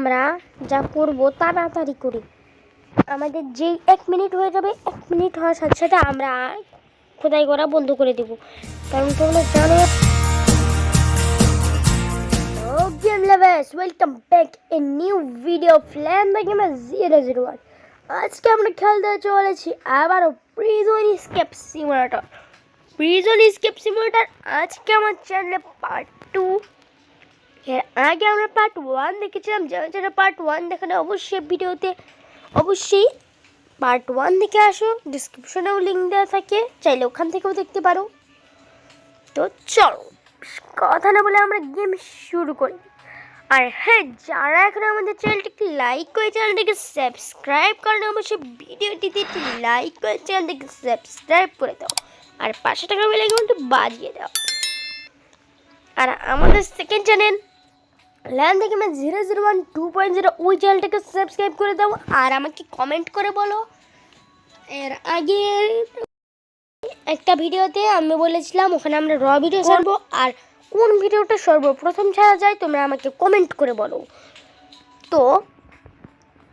আমরা যা করব তাড়াতাড়ি করি। আমাদের যেই এক মিনিট হয়ে যাবে, এক মিনিট হওয়ার সাথে সাথে আমরা খোদাই করা বন্ধ করে দেব। কারণ তোমরা জানো ব্যাক এ নিউ ভিডিও আজকে আমরা খেলতে চলেছি আজকে আমার চ্যানেলে পার্ট টু এর আগে আমরা পার্ট ওয়ান দেখেছিলাম, যারা যারা পার্ট ওয়ান দেখানে অবশ্যই ভিডিওতে অবশ্যই পার্ট ওয়ান দেখে আসো ডিসক্রিপশনেও লিঙ্ক দেওয়া থাকে, চাইলে ওখান থেকেও দেখতে পারো। তো চলো, কথা না বলে আমরা গেম শুরু করি। আর হ্যাঁ যারা এখন আমাদের চ্যানেলটিকে লাইক করে চ্যানেলটিকে সাবস্ক্রাইব করেন অবশ্যই ভিডিওটিতে একটি লাইক করে চ্যানেলটিকে সাবস্ক্রাইব করে দাও। আর পাশে টাকা বেলে কিন্তু বাজিয়ে দাও। আর আমাদের সেকেন্ড চ্যানেল ল্যান্ড থেকে আমি zero zero one two point zero ওই চ্যানেলটাকে সাবস্ক্রাইব করে দাও আর আমাকে কমেন্ট করে বলো। এর আগে একটা ভিডিওতে আমি বলেছিলাম ওখানে আমরা র ভিডিও ছাড়বো আর কোন ভিডিওটা সর্বপ্রথম ছাড়া যায় তোমরা আমাকে কমেন্ট করে বলো। তো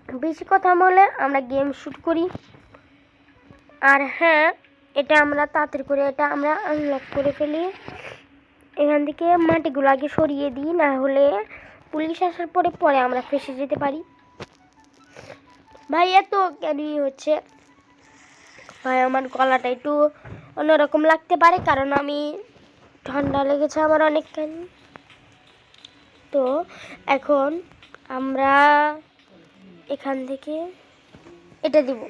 বেশি কথা বলে আমরা গেম শুট করি। আর হ্যাঁ এটা আমরা তাড়াতাড়ি করে এটা আমরা আনলক করে ফেলি। এখান থেকে মাটিগুলো আগে সরিয়ে দিই, না হলে পুলিশ আসার পরে পরে আমরা ফেসে যেতে পারি। ভাই এত কেনই হচ্ছে? ভাই, আমার গলাটা একটু অন্যরকম লাগতে পারে, কারণ আমি ঠান্ডা লেগেছে আমার অনেকখানি। তো এখন আমরা এখান থেকে এটা দিব।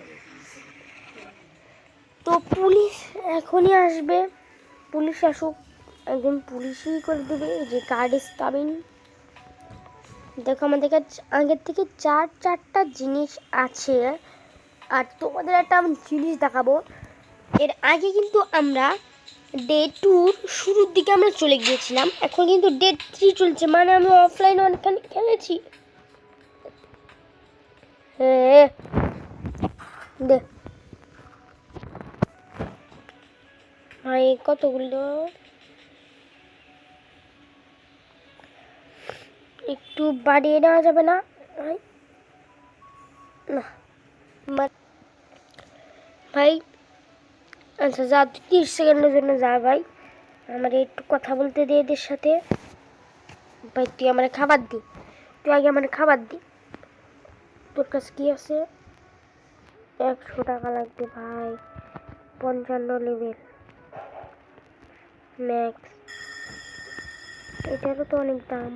তো পুলিশ এখনই আসবে। পুলিশ আসুক। একজন পুলিশই করে দেবে যে কার্ড কামিং দেখো আমাদের কাছে আগের থেকে চার, চারটা জিনিস আছে। আর তোমাদের একটা জিনিস দেখাবো। এর আগে কিন্তু আমরা ডে টুর শুরুর দিকে আমরা চলে গিয়েছিলাম। এখন কিন্তু ডে থ্রি চলছে মানে আমি অফলাইন অনেকখানি খেলেছি। হ্যাঁ দে। কতগুলো? একটু বাড়িয়ে নেওয়া যাবে না? ভাই? আচ্ছা যা, তিরিশ সেকেন্ডের জন্য যা, ভাই। আমার একটু কথা বলতে দে এদের সাথে। ভাই, তুই আমার খাবার দি। তুই আগে আমার খাবার দি। তোর কাছে কী আছে? একশো টাকা লাগবে, ভাই। পঞ্চান্ন লেভেল ম্যাক্স এটারও তো অনেক দাম।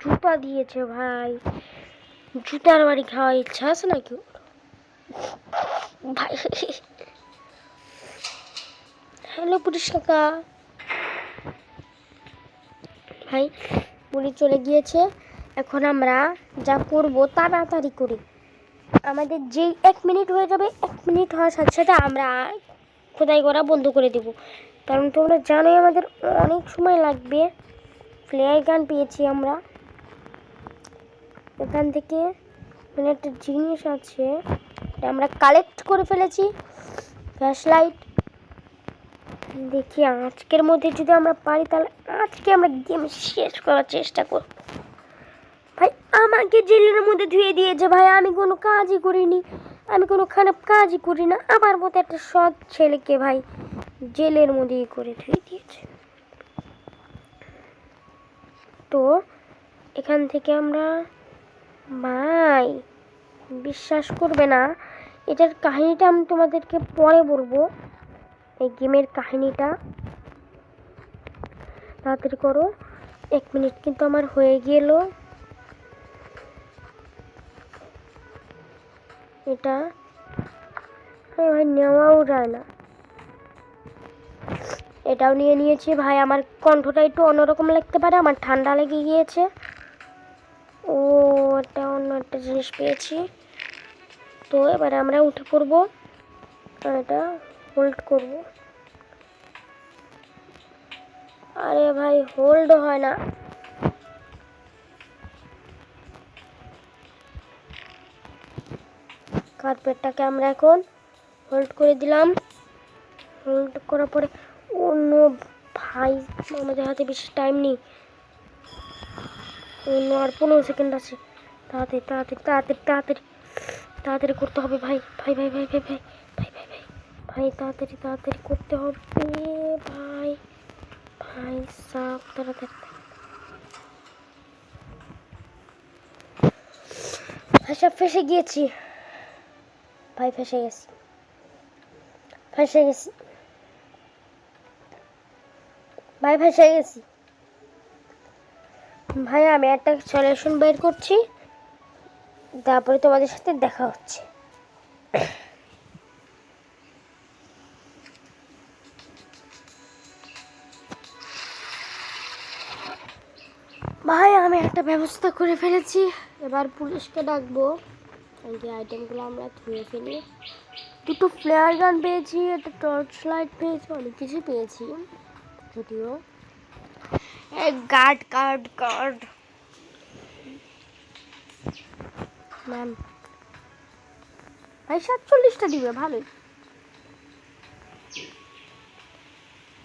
জুতা দিয়েছে ভাই। জুতার বাড়ি খাওয়ার ইচ্ছা আছে নাকি ভাই, হ্যালো পুলিশ কাকা। ভাই পুলিশ চলে গিয়েছে। এখন আমরা যা করব তাড়াতাড়ি করি। আমাদের যেই এক মিনিট হয়ে যাবে, এক মিনিট হওয়ার সাথে সাথে আমরা খোদাই করা বন্ধ করে দেব। কারণ তোমরা জানোই আমাদের অনেক সময় লাগবে। ফ্লেয়ার গান পেয়েছি আমরা। এখান থেকে মানে একটা জিনিস আছে, এটা আমরা কালেক্ট করে ফেলেছি ফ্ল্যাশ লাইট দেখি আজকের মধ্যে যদি আমরা পারি, তাহলে আজকে আমরা গেম শেষ করার চেষ্টা করব। ভাই, আমাকে জেলের মধ্যে ধুয়ে দিয়েছে ভাই, আমি কোনো কাজই করিনি। আমি কোনো খারাপ কাজই করি না আমার মতো একটা সৎ ছেলেকে ভাই জেলের মধ্যেই করে ধুয়ে দিয়েছে। তো এখান থেকে আমরা, ভাই, বিশ্বাস করবে না। এটার কাহিনীটা আমি তোমাদেরকে পরে বলব। এই গেমের কাহিনীটা। তাড়াতাড়ি করো। এক মিনিট কিন্তু আমার হয়ে গেল। এটা নেওয়াও যায় না। এটাও নিয়ে নিয়েছি। ভাই, আমার কণ্ঠটা একটু অন্যরকম লাগতে পারে, আমার ঠান্ডা লেগে গিয়েছে। ও এটা অন্য একটা জিনিস পেয়েছি। তো এবারে আমরা উঠে পড়ব। এটা হোল্ড করব। আরে ভাই হোল্ড হয় না। কার্পেটটাকে আমরা এখন হোল্ড করে দিলাম। হোল্ড করার পরে অন্য ভাই আমাদের হাতে বেশি টাইম নেই অন্য আর পনেরো সেকেন্ড আছে তাড়াতাড়ি তাড়াতাড়ি তাড়াতাড়ি তাড়াতাড়ি তাড়াতাড়ি করতে হবে ভাই ভাই ভাই ভাই ভাই ভাই ভাই ভাই ভাই ভাই তাড়াতাড়ি তাড়াতাড়ি করতে হবে ভাই ভাই সাপ তাড়াতাড়ি ভাই ভাষা ফেসে গিয়েছি ভাই ফেসে গেছি ফেসে গেছি ভাই ফেসে গেছি। ভাই, আমি একটা সলিউশন বের করছি, তারপরে তোমাদের সাথে দেখা হচ্ছে। ভাই, আমি একটা ব্যবস্থা করে ফেলেছি। এবার পুলিশকে ডাকবো। এই যে আইটেমগুলো আমরা ধুয়ে ফেলি। দুটো ফ্লেয়ার গান পেয়েছি, একটা টর্চ লাইট পেয়েছি, অনেক কিছু পেয়েছি। যদিও গার্ড গার্ড গার্ড। ম্যাম। ভাই সাতচল্লিশটা দিবে ভালোই।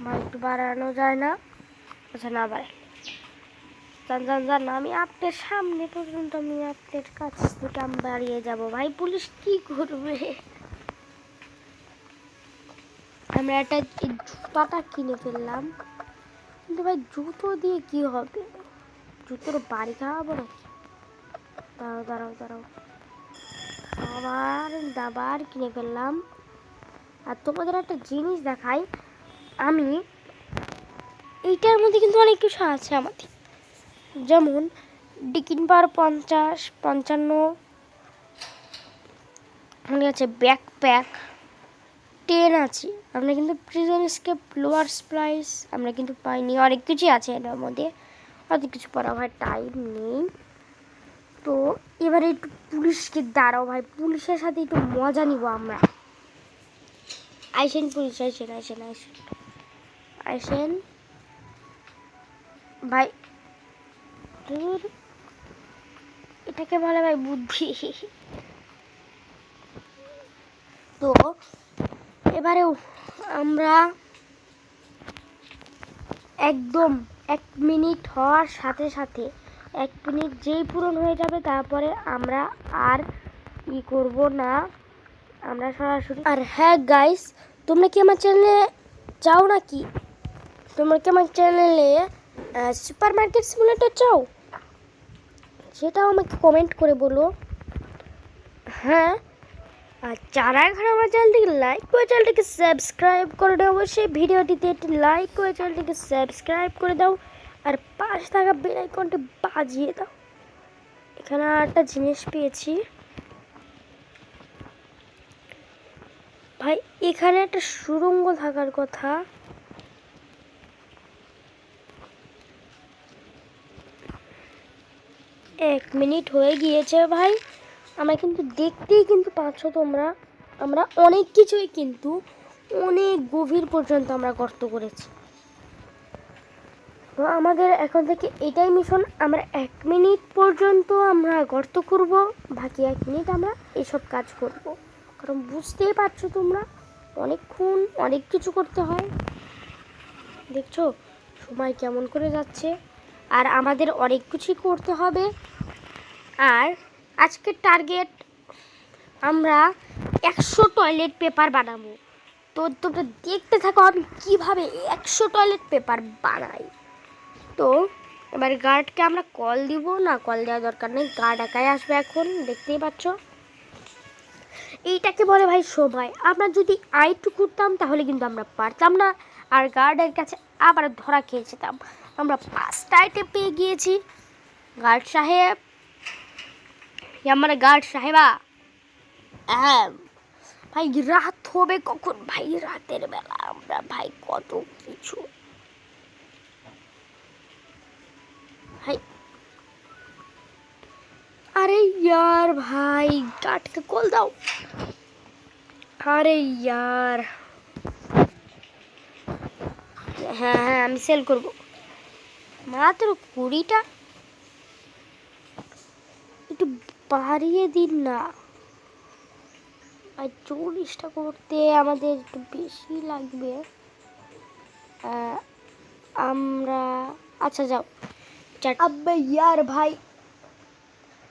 ভাই একটু বাড়ানো যায় না? আচ্ছা না বাড়াই। জান জান জান আমি আপনার সামনে পর্যন্ত আমি আপনার কাছ থেকে আমি বাড়িয়ে যাব। ভাই পুলিশ কি করবে? আমরা একটা জুতাটা কিনে ফেললাম। কিন্তু ভাই, জুতো দিয়ে কি হবে? জুতোর বাড়ি খাওয়াবো নাকি? দাঁড়াও দাঁড়াও দাঁড়াও। খাবার, দাবার কিনে ফেললাম। আর তোমাদের একটা জিনিস দেখাই। আমি এইটার মধ্যে কিন্তু অনেক কিছু আছে আমাদের। যেমন ডিকিন পার পঞ্চাশ, পঞ্চান্ন আছে ব্যাকপ্যাক টেন আছে। আমরা কিন্তু প্রিজন স্কেপ লোয়ার স্প্লাইস আমরা কিন্তু পাইনি। অনেক কিছুই আছে এটার মধ্যে। অনেক কিছু পড়া ভাই টাইম নেই। তো এবারে একটু পুলিশকে দাঁড়াও ভাই। পুলিশের সাথে একটু মজা নিব আমরা। আইসেন পুলিশ, আইসেন আইসেন আইসেন। আইসেন। ভাই এটাকে বলে ভাই বুদ্ধি। তো এবারেও আমরা একদম এক মিনিট হওয়ার সাথে সাথে, এক মিনিট যেই পূরণ হয়ে যাবে তারপরে আমরা আর ই করব না। আমরা সরাসরি আর হ্যাঁ গাইস তোমরা কি আমার চ্যানেলে চাও নাকি? তোমরা কি আমার চ্যানেলে সুপার মার্কেট সিমুলেটর চাও? সেটাও আমাকে কমেন্ট করে বলো। হ্যাঁ আর যারা এখন আমার চ্যানেলটিকে লাইক করে চ্যানেলটিকে সাবস্ক্রাইব করে দাও, অবশ্যই ভিডিওটিতে একটি লাইক করে চ্যানেলটিকে সাবস্ক্রাইব করে দাও আর পাশে থাকা বেল আইকনটি বাজিয়ে দাও। এখানে একটা জিনিস পেয়েছি। ভাই, এখানে একটা সুরঙ্গ থাকার কথা। এক মিনিট হয়ে গিয়েছে ভাই। আমরা কিন্তু দেখতেই কিন্তু পাচ্ছ তোমরা। আমরা অনেক কিছুই কিন্তু অনেক গভীর পর্যন্ত আমরা গর্ত করেছি। তো আমাদের এখন থেকে এটাই মিশন আমরা এক মিনিট পর্যন্ত আমরা গর্ত করব, বাকি এক মিনিট আমরা এসব কাজ করব। কারণ বুঝতেই পারছ তোমরা, অনেকক্ষণ অনেক কিছু করতে হয়। দেখছ, সময় কেমন করে যাচ্ছে। আর আমাদের অনেক কিছুই করতে হবে। আর আজকের টার্গেট আমরা একশো টয়লেট পেপার বানাবো। তো তোমরা দেখতে থাকো আমি কীভাবে একশো টয়লেট পেপার বানাই। তো এবার গার্ডকে আমরা কল দিব, না কল দেওয়ার দরকার নেই গার্ড একাই আসবে এখন, দেখতেই পাচ্ছ। এইটাকে বলে ভাই সময়। আমরা যদি আইটু করতাম তাহলে কিন্তু আমরা পারতাম না। আর গার্ডের কাছে আবার ধরা খেয়ে যেতাম আমরা পাঁচটা আইটে পেয়ে গিয়েছি। গার্ড সাহেব আমার গার্ড সাহেবা। হ্যাঁ। ভাই, রাত হবে কখন? ভাই, রাতের বেলা আমরা, ভাই, কত কিছু। ভাই। আরে ইয়ার ভাই, গার্ডকে কল দাও। আরে ইয়ার। হ্যাঁ হ্যাঁ আমি সেল করব। মাত্র কুড়িটা একটু বাড়িয়ে দিন না। আর চল্লিশটা করতে আমাদের একটু বেশি লাগবে। আমরা আচ্ছা যাও। আব্বে ইয়ার ভাই।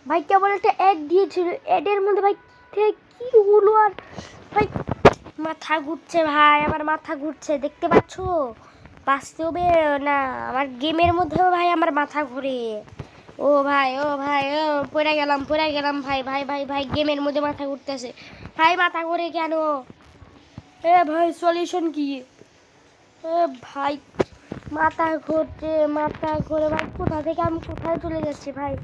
ভাই কেমন একটা অ্যাড দিয়েছিল। অ্যাডের মধ্যে ভাই কি হলো আর? ভাই মাথা ঘুরছে ভাই আমার মাথা ঘুরছে দেখতে পাচ্ছ? বাঁচতে হবে না আমার গেমের মধ্যেও ভাই আমার মাথা ঘুরে। ও ভাই ও ভাই, ও, পড়ে গেলাম পড়ে গেলাম, ভাই ভাই ভাই ভাই, গেমের মধ্যে মাথা ঘুরতেছে। ভাই, মাথা ঘুরে কেন? এ ভাই সলিউশন কি? এ ভাই, মাথা ঘুরছে, মাথা ঘুরে, ভাই, কোথা থেকে আমি কোথায় চলে যাচ্ছি, ভাই?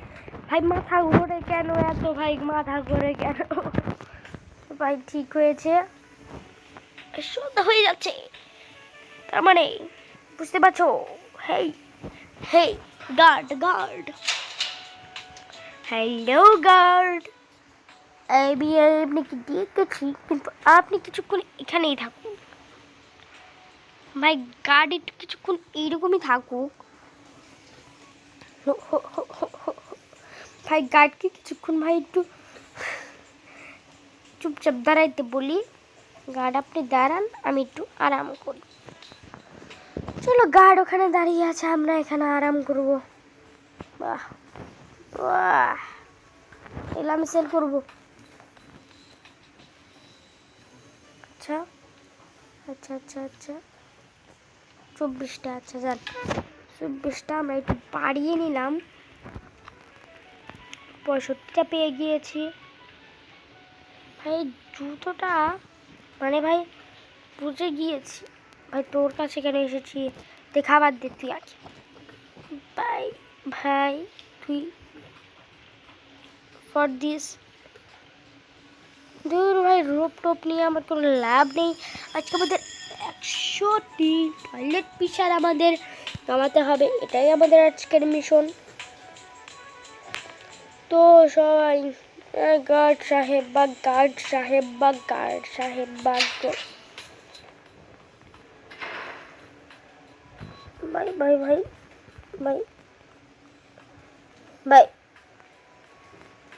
ভাই, মাথা ঘুরে কেন এত, ভাই, মাথা ঘুরে কেন? ভাই, ঠিক হয়েছে? সন্ধ্যা হয়ে যাচ্ছে। তার মানে বুঝতে পারছ? Hey hey guard guard hello guard. আমি আপনাকে দেখেছি? কিন্তু আপনি কিছুক্ষণ এখানেই থাকুন। ভাই গার্ড, একটু কিছুক্ষণ এইরকমই থাকুক। ভাই গার্ডকে কিছুক্ষণ ভাই একটু চুপচাপ দাঁড়াইতে বলি। গার্ড, আপনি দাঁড়ান, আমি একটু আরাম করি। চলো গার্ড ওখানে দাঁড়িয়ে আছে, আমরা এখানে আরাম করব। বাহ। এলে আমি সেল করব। আচ্ছা আচ্ছা আচ্ছা আচ্ছা। চব্বিশটা আচ্ছা যান। চব্বিশটা আমরা একটু বাড়িয়ে নিলাম। পঁয়ষট্টিটা পেয়ে গিয়েছি। ভাই, জুতোটা মানে ভাই, বুঝে গিয়েছি। ভাই, তোর কাছে কেন এসেছি? তুই খাবার দে তুই আগে। ভাই ভাই, তুই ফর দিস ধুর ভাই, রোপ টোপ নিয়ে আমার কোনো লাভ নেই। আজকে আমাদের একশোটি টয়লেট পিসার আমাদের নামাতে হবে। এটাই আমাদের আজকের মিশন তো সবাই গার্ড সাহেব বা গার্ড সাহেব বা গার্ড সাহেব বা ভাই ভাই ভাই। ভাই ভাই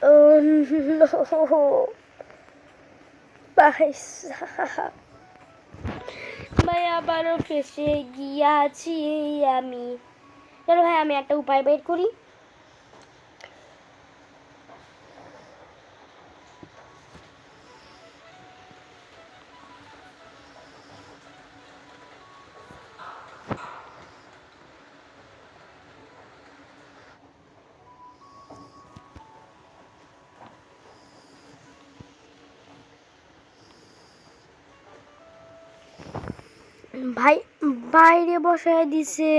ও no. সাহাব ভাই আবারও ফেসে গিয়াছি আমি। চলো ভাই, আমি একটা উপায় বের করি। ভাই বাইরে বসায় দিছে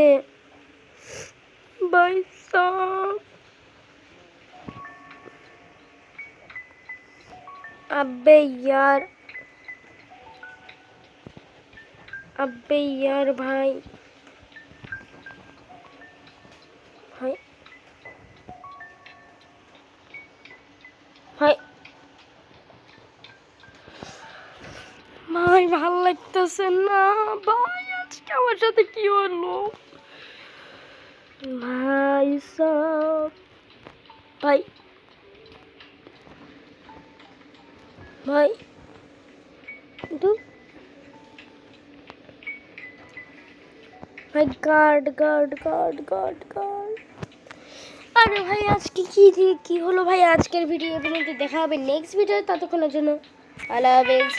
ভাই সাব अबे यार अबे यार भाई भाई ভাই ভালো লাগতেছে না। ভাই, আজকে আমার সাথে কি হলো? ভাই ভাই। ভাই। ভাই guard guard guard guard guard আরে ভাই, আজকে কি দিয়ে কি হলো ভাই? আজকের ভিডিও পর্যন্ত দেখা হবে নেক্সট ভিডিও ততক্ষণের জন্য। আল্লাহ হাফেজ।